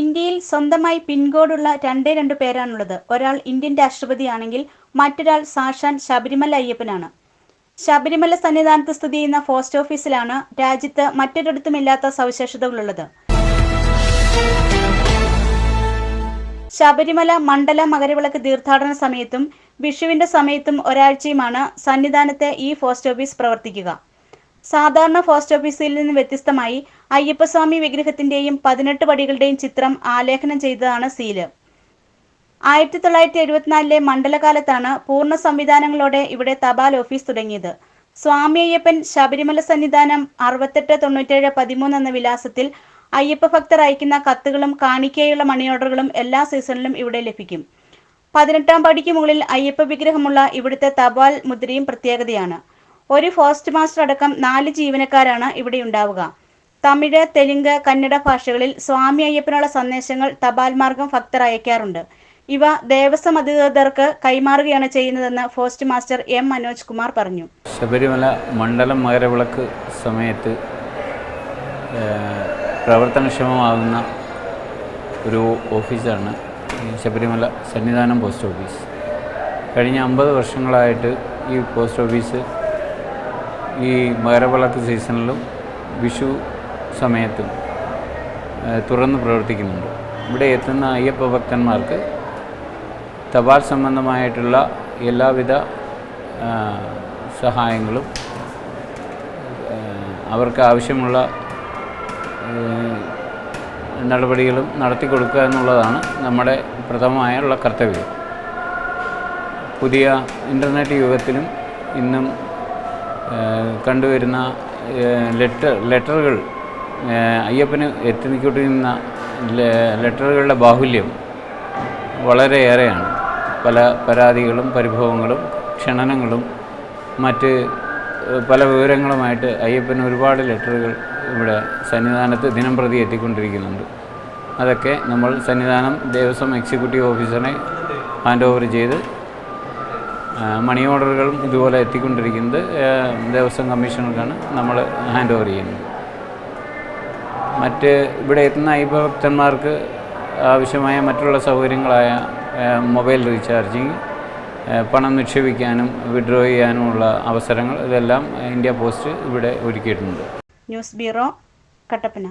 ഇന്ത്യയിൽ സ്വന്തമായി പിൻകോഡുള്ള രണ്ടേ രണ്ട് പേരാണുള്ളത്. ഒരാൾ ഇന്ത്യൻ രാഷ്ട്രപതിയാണെങ്കിൽ മറ്റൊരാൾ സാക്ഷാൻ ശബരിമല അയ്യപ്പനാണ്. ശബരിമല സന്നിധാനത്ത് സ്ഥിതി ചെയ്യുന്ന പോസ്റ്റ് ഓഫീസിലാണ് രാജ്യത്ത് മറ്റൊരിടത്തുമില്ലാത്ത സവിശേഷതകളുള്ളത്. ശബരിമല മണ്ഡല മകരവിളക്ക് തീർത്ഥാടന സമയത്തും വിഷുവിന്റെ സമയത്തും ഒരാഴ്ചയുമാണ് സന്നിധാനത്തെ ഈ പോസ്റ്റ് ഓഫീസ് പ്രവർത്തിക്കുക. സാധാരണ പോസ്റ്റ് ഓഫീസിൽ നിന്ന് വ്യത്യസ്തമായി അയ്യപ്പസ്വാമി വിഗ്രഹത്തിന്റെയും പതിനെട്ട് പടികളുടെയും ചിത്രം ആലേഖനം ചെയ്തതാണ് സീൽ. ആയിരത്തി തൊള്ളായിരത്തി എഴുപത്തിനാലിലെ മണ്ഡലകാലത്താണ് പൂർണ സംവിധാനങ്ങളോടെ ഇവിടെ തപാൽ ഓഫീസ് തുടങ്ങിയത്. സ്വാമി അയ്യപ്പൻ ശബരിമല സന്നിധാനം അറുപത്തെട്ട് തൊണ്ണൂറ്റേഴ് പതിമൂന്ന് എന്ന വിലാസത്തിൽ അയ്യപ്പ ഭക്തർ അയക്കുന്ന കത്തുകളും കാണിക്കയുള്ള മണി ഓർഡറുകളും എല്ലാ സീസണിലും ഇവിടെ ലഭിക്കും. പതിനെട്ടാം പടിക്ക് മുകളിൽ അയ്യപ്പ വിഗ്രഹമുള്ള ഇവിടുത്തെ തപാൽ മുദ്രയും പ്രത്യേകതയാണ്. ഒരു പോസ്റ്റ് മാസ്റ്റർ അടക്കം നാല് ജീവനക്കാരാണ് ഇവിടെ ഉണ്ടാവുക. തമിഴ് തെലുങ്ക് കന്നഡ ഭാഷകളിൽ സ്വാമി അയ്യപ്പനുള്ള സന്ദേശങ്ങൾ തപാൽ മാർഗം ഭക്തർ അയക്കാറുണ്ട്. ഇവ ദേവസ്വം അധികൃതർക്ക് കൈമാറുകയാണ് ചെയ്യുന്നതെന്ന് post master M Manoj Kumar പറഞ്ഞു. ശബരിമല മണ്ഡലം മകരവിളക്ക് സമയത്ത് പ്രവർത്തനക്ഷമമാകുന്ന ഒരു ഓഫീസാണ് ശബരിമല സന്നിധാനം പോസ്റ്റ് ഓഫീസ്. കഴിഞ്ഞ അമ്പത് വർഷങ്ങളായിട്ട് ഈ പോസ്റ്റ് ഓഫീസ് ഈ മകരവിളക്ക് സീസണിലും വിഷു സമയത്തും തുറന്ന് പ്രവർത്തിക്കുന്നുണ്ട്. ഇവിടെ എത്തുന്ന അയ്യപ്പ ഭക്തന്മാർക്ക് തപാൽ സംബന്ധമായിട്ടുള്ള എല്ലാവിധ സഹായങ്ങളും അവർക്ക് ആവശ്യമുള്ള നടപടികളും നടത്തി കൊടുക്കുക എന്നുള്ളതാണ് നമ്മുടെ പ്രഥമമായുള്ള കർത്തവ്യം. പുതിയ ഇന്റർനെറ്റ് യുഗത്തിലും ഇന്നും കണ്ടുവരുന്ന ലെറ്റർ ലെറ്ററുകൾ അയ്യപ്പന് ലെ- ലെറ്ററുകളുടെ ബാഹുല്യം വളരെയേറെയാണ്. പല പരാതികളും പരിഭവങ്ങളും ക്ഷണനങ്ങളും മറ്റ് പല വിവരങ്ങളുമായിട്ട് അയ്യപ്പന് ഒരുപാട് ലെറ്ററുകൾ ഇവിടെ സന്നിധാനത്ത് ദിനം പ്രതി എത്തിക്കൊണ്ടിരിക്കുന്നുണ്ട്. അതൊക്കെ നമ്മൾ സന്നിധാനം ദേവസ്വം എക്സിക്യൂട്ടീവ് ഓഫീസറെ ഹാൻഡ് ഓവർ ചെയ്ത് മണി ഓർഡറുകളും ഇതുപോലെ എത്തിക്കൊണ്ടിരിക്കുന്നത് ദേവസ്വം കമ്മീഷണർക്കാണ് നമ്മൾ ഹാൻഡ് ഓവർ ചെയ്യുന്നത്. മറ്റ് ഇവിടെ എത്തുന്ന അയ്യപ്പഭക്തന്മാർക്ക് ആവശ്യമായ മറ്റുള്ള സൗകര്യങ്ങളായ മൊബൈൽ റീചാർജിങ് പണം നിക്ഷേപിക്കാനും വിഡ്രോ ചെയ്യാനുമുള്ള അവസരങ്ങൾ ഇതെല്ലാം ഇന്ത്യ പോസ്റ്റ് ഇവിടെ ഒരുക്കിയിട്ടുണ്ട്. News bureau Kattappana.